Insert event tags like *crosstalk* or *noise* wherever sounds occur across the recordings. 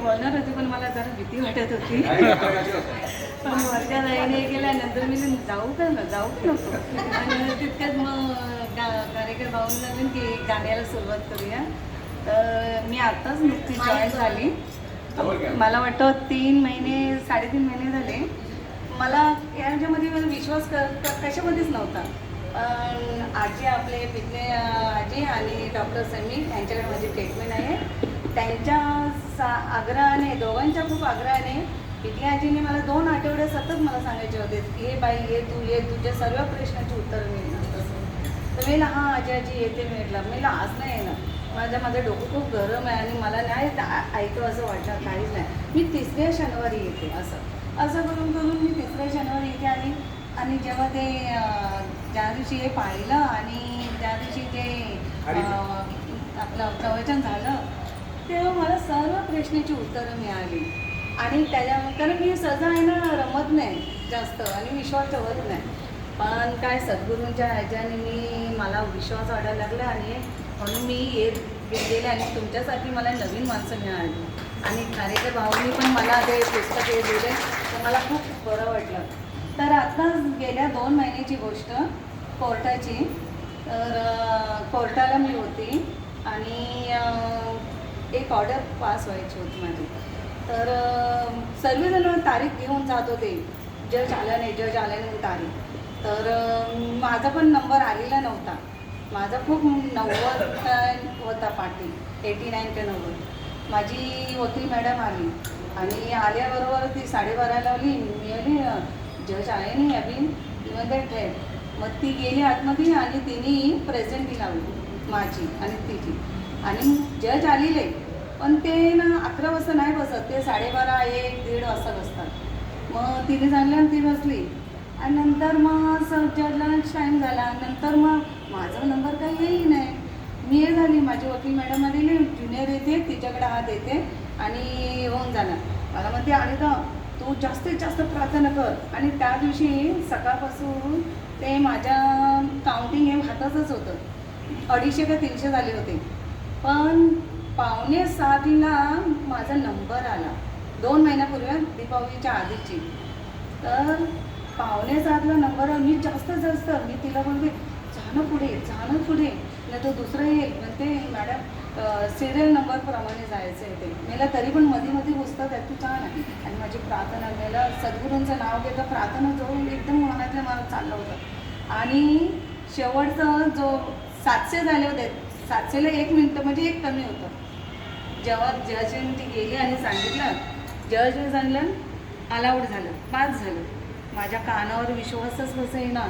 बोलणार होती पण मला जरा भीती वाटत होती. *laughs* पण वरच्या लाईने गेल्यानंतर मी जाऊ का ना जाऊ का नको? आणि तितक्यात मग गा कार्यक्रम भाऊन लागले की गाण्याला सुरुवात करूया. तर मी आत्ताच नुकती जॉईन झाली. मला वाटतं तीन महिने साडेतीन महिने झाले. मला याच्यामध्ये मला विश्वास क क- कशामध्येच नव्हता. पण आजी आपले पिकले आजी आणि डॉक्टर समी यांच्याकडे माझी ट्रीटमेंट आहे. त्यांच्या सा आग्रहाने दोघांच्या खूप आग्रहाने पिकले आजीने मला दोन आठवडे सतत मला सांगायचे होते हे बाई ये तू ये तुझ्या सर्व प्रश्नाची उत्तरं मिळणार तसं. तर मी हा आजी आजी येते म्हटलं. मी आज नाही येणार. माझं माझं डोकं खूप गरम आहे आणि मला नाही ऐकावं असं वाटतं काहीच नाही. मी तिसऱ्या शनिवारी येते असं. असं करून करून मी तिसऱ्या शनिवारी येते आणि आणि जेव्हा ते ज्या दिवशी हे पाहिलं आणि त्या दिवशी ते आपलं प्रवचन झालं तेव्हा मला सर्व प्रश्नाची उत्तरं मिळाली. आणि त्याच्या कारण मी सजा आहे ना रमत नाही जास्त आणि विश्वास ठेवत नाही. पण काय सद्गुरूंच्या ह्याच्याने मी मला विश्वास वाढायला लागला आणि म्हणून मी येत गेले आणि तुमच्यासाठी मला नवीन माणसं मिळाली. आणि खारेकर भाऊनी पण मला ते पुस्तक हे दिले तर मला खूप बरं वाटलं. तर आता गेल्या दोन महिन्याची गोष्ट कोर्टाची. तर कोर्टाला मी होती आणि एक ऑर्डर पास व्हायची होती माझी. तर सर्वजण तारीख घेऊन जात होते. जज आला नाही जज आला नाही तारीख. तर माझा पण नंबर आलेला नव्हता. माझा खूप नव्वद होता पाठी एटी नाईन ते नव्वद. माझी वकील मॅडम आली. आणि आल्याबरोबर ती साडेबारा लावली मी आली जज आहे नाही अभिन ती म्हणते ठेव. मग ती गेली आतमध्ये आणि तिने प्रेझेंटी लावली. माझी आणि तिची. आणि जज आलेले पण ते ना अकरा वाजता नाही बसत. ते साडेबारा एक दीड वाजता बसतात. मग तिने सांगलं आणि ती बसली. आणि नंतर मग असं जजला टाईम झाला. नंतर मग माझा नंबर काही येई नाही. मी हे झाली. माझी वकील मॅडम आलेली ज्युनियर येते तिच्याकडे हात येते आणि होऊन जाणार. मला म्हणते आणि तर तू जास्तीत जास्त प्रार्थना कर. आणि त्या दिवशी सकाळपासून ते माझ्या काउंटिंग हे हातातच होतं. अडीचशे का तीनशे झाले होते. पण पावणे सातला माझा नंबर आला. दोन महिन्यापूर्वी दीपावलीच्या आधीची. तर पावणे सातला नंबर मी जास्त जास्त मी तिला बोलते जाणं पुढे जाणं पुढे. नाही तो दुसरं येईल म्हणते मॅडम सिरियल नंबरप्रमाणे जायचं आहे ते. मला तरी पण मध्ये मध्ये पुस्तक आहे तू छान आहे आणि माझी प्रार्थना मला सद्गुरूंचं नाव घेतं प्रार्थना जो एकदम मनातल्या मनात चाललं होतं. आणि शेवटचं जो सातशे झाले होते. सातशेला एक मिनटं म्हणजे एक कमी होतं. जेव्हा जजने ती गेली आणि सांगितलं जजने सांगलं अलाउड झालं पास झालं. माझ्या कानावर विश्वासच कसं आहे ना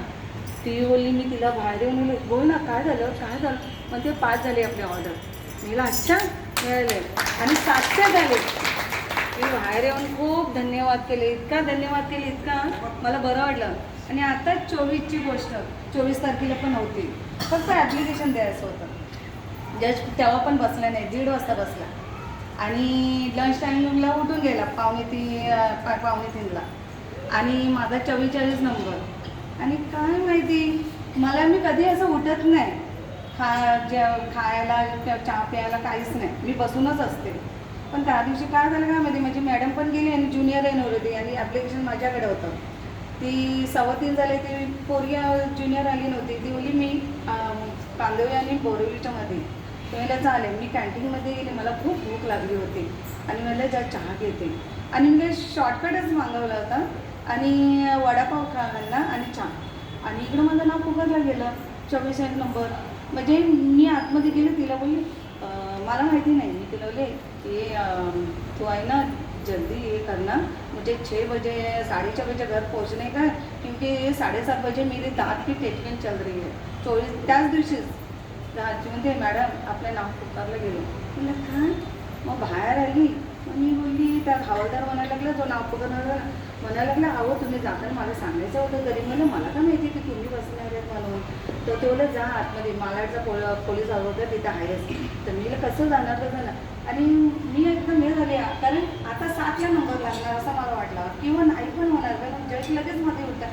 ती बोलली मी तिला बाहेर येऊन बोलली. बोल ना काय झालं? काय झालं? मग ते पास झाले आपले ऑर्डर मला अच्छा मिळाले आणि सातशे झाले. मी बाहेर येऊन खूप धन्यवाद केले. इतका धन्यवाद केले इतका मला बरं वाटलं. आणि आता चोवीसची गोष्ट चोवीस तारखेला पण होती. फक्त ॲप्लिकेशन द्यायचं होतं. जज तेव्हा पण बसला नाही दीड वाजता बसला. आणि लंच टायमिंगला उठून गेला पावणे ती पा- पावणे तीनला. आणि माझा चव्वेचाळीस नंबर आणि काय माहिती मला मी कधी असं उठत नाही. खा जे खायला चहा प्यायला काहीच नाही. मी बसूनच असते. पण त्या दिवशी काय झालं काय माहिती माझी मॅडम पण गेली आणि ज्युनियर येणार होती आणि ॲप्लिकेशन माझ्याकडे होतं. ती सव्वा तीन झाले ती पोरगी ज्युनियर आली नव्हती. ती बोलली मी अं, आणि बोरिवलीच्या मध्ये चालेल मी कॅन्टीनमध्ये गेले. मला खूप भूक लागली होती. आणि मला ज्या चहा घेते. आणि मी शॉर्टकटच मागवला होता. आणि वडापाव खायला आणि चहा. आणि इकडं माझं नाव पुकारलं गेलं चोवीस एक नंबर. म्हणजे मी आतमध्ये गेले तिला बोलली मला माहिती नहीं. मी तिला बोले ये तू आहे ना जल्दी ये करना मुझे म्हणजे छः बजे साढ़े छः बजे घर पहुंचने का? है क्योंकि साढ़े सात बजे मेरी दांत की ट्रीटमेंट चल रही है. चोवीस त्याच दिवशीच राहायची म्हणते मॅडम आपल्या नाव पुकारलं गेलो. म्हणलं काय? मग बाहेर आली. मग मी बोलली त्या हवालदार म्हणायला लागला जो नाव पुकारणार म्हणायला लागलं अहो तुम्ही जाताना मला सांगायचं होतं तरी म्हणलं मला का माहिती की तुम्ही बसणार आहेत म्हणून? तर तेवढं जा आतमध्ये मालाडचा पोल पोलीस अगोदर तिथं आहेच तर मी कसं जाणार तर जाणार आणि मी एकदम हे झाले कारण आता सातला नंबर लागणार असा मला वाटला. किंवा नाही पण होणार कारण जज लगेच मध्ये होता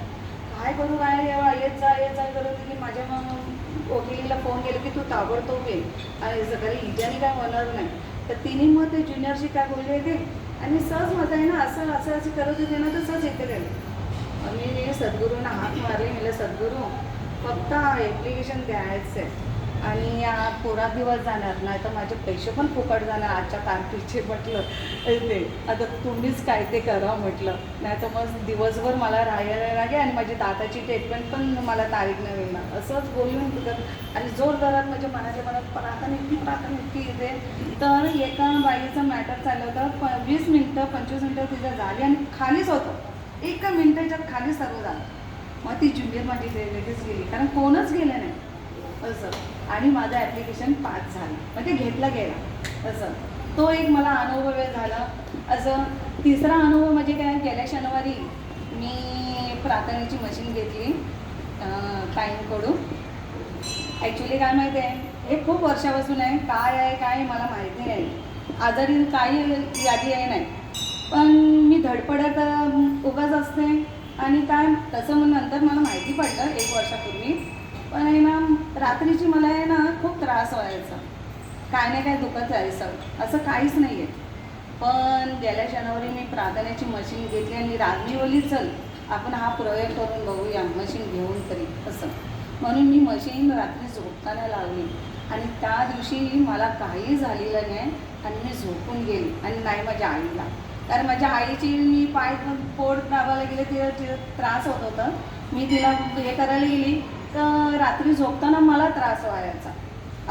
काय करू काय एवढा येत जा येत जा. करत की माझ्या मग वकिलीला फोन केला की तू ताबडतोब ये. आणि सकाळी इजाने काय होणार नाही. तर तिने मग ते ज्युनियरशी काय बोलले ते आणि सहज मत आहे ना असं असं असं करत होते ना तर सहज येते गेले मी सद्गुरूंना हात मारले. मला सद्गुरू फक्त ॲप्लिकेशन द्यायचं आहे आणि या पुरा दिवस जाणार नाही तर माझे पैसे पण फुकट जाणार आजच्या तारखेचे म्हटलं. ते आता तुम्हीच काय ते करा म्हटलं. नाही तर मग दिवसभर मला राहायला लागेल आणि माझी दाताची ट्रीटमेंट पण मला तारीख नाही मिळणार. असंच बोलून तिथं आणि जोरदारात माझ्या मनाच्या मनात प्रार्थना इतकी प्रार्थना इतकी येते तर एका बाईचं मॅटर चाललं होतं. प वीस मिनटं पंचवीस मिनटं तिथं झाली आणि खालीच होतं. एका मिनटाच्या खाली सर्व झालं. मग ती ज्युनियर माझी लेडीज गेली. कारण कोणच गेलं नाही. असं. आणि माझं ॲप्लिकेशन पास झालं. म्हणजे घेतला गेला. असं. तो एक मला अनुभव झाला. असं तिसरा अनुभव म्हणजे काय? गेल्या शनिवारी मी प्रार्थनेची मशीन घेतली टाईमकडून ॲक्च्युली काय माहिती आहे? हे खूप वर्षापासून आहे. काय आहे काय आहे मला माहिती नाही. आजारी काही यादी आहे नाही. पण मी धडपडत उगाच असते. आणि काय? तसं मग नंतर मला माहिती पडलं एक वर्षापूर्वी. पण आहे मॅम रात्रीची मला आहे ना खूप त्रास व्हायचा. काय नाही काय दुखत जायचं असं काहीच नाही आहे पण गेल्या शनिवारी मी प्रार्थनेची मशीन घेतली आणि रात्री चल आपण हा प्रयोग करून बघूया मशीन घेऊन तरी असं. म्हणून मी मशीन रात्री झोपताना लावली. आणि त्या दिवशी मला काही झालेलं नाही आणि मी झोपून गेली आणि नाही माझ्या आईला. कारण माझ्या आईची मी पाय पोट दाबायला गेले तिला तिला त्रास होत होता मी तिला हे करायला गेली. तर रात्री झोपताना मला त्रास व्हायचा.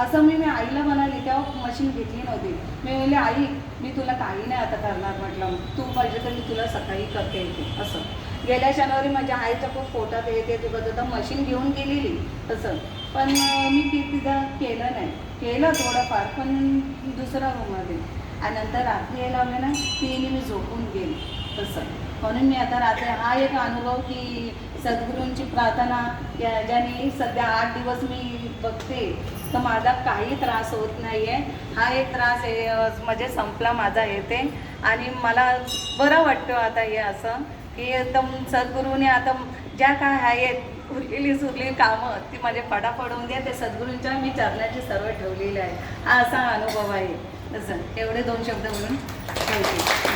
असं मी मी आईला म्हणाली तेव्हा मशीन घेतली नव्हती. मी म्हणले आई मी तुला काही नाही आता करणार म्हटलं. तू पाहिजे तर मी तुला सकाळी करते येते असं. गेल्या शनिवारी माझ्या आईच्या खूप पोटात येते दुखत तर मशीन घेऊन गेलेली तसं. पण मी ती तिथं केलं नाही. केलं थोडंफार पण दुसऱ्या रूममध्ये आणि नंतर रात्री यायला ना तिने मी झोपून गेली. तसं. म्हणून मी आता रात्री हा एक अनुभव की सद्गुरूंची प्रार्थना या ज्याने सध्या आठ दिवस मी बघते तर माझा काही त्रास होत नाही आहे हा एक त्रास हे म्हणजे संपला माझा येते आणि मला बरं वाटतं आता हे असं की एकदम सद्गुरूने आता ज्या काय आहेत उरलेली सुरलेली कामं ती माझे फटाफट होऊन द्या ते सद्गुरूंच्या मी चरणाची सर्व ठेवलेली आहे हा असा अनुभव आहे. असं एवढे दोन शब्द म्हणून. ठेवते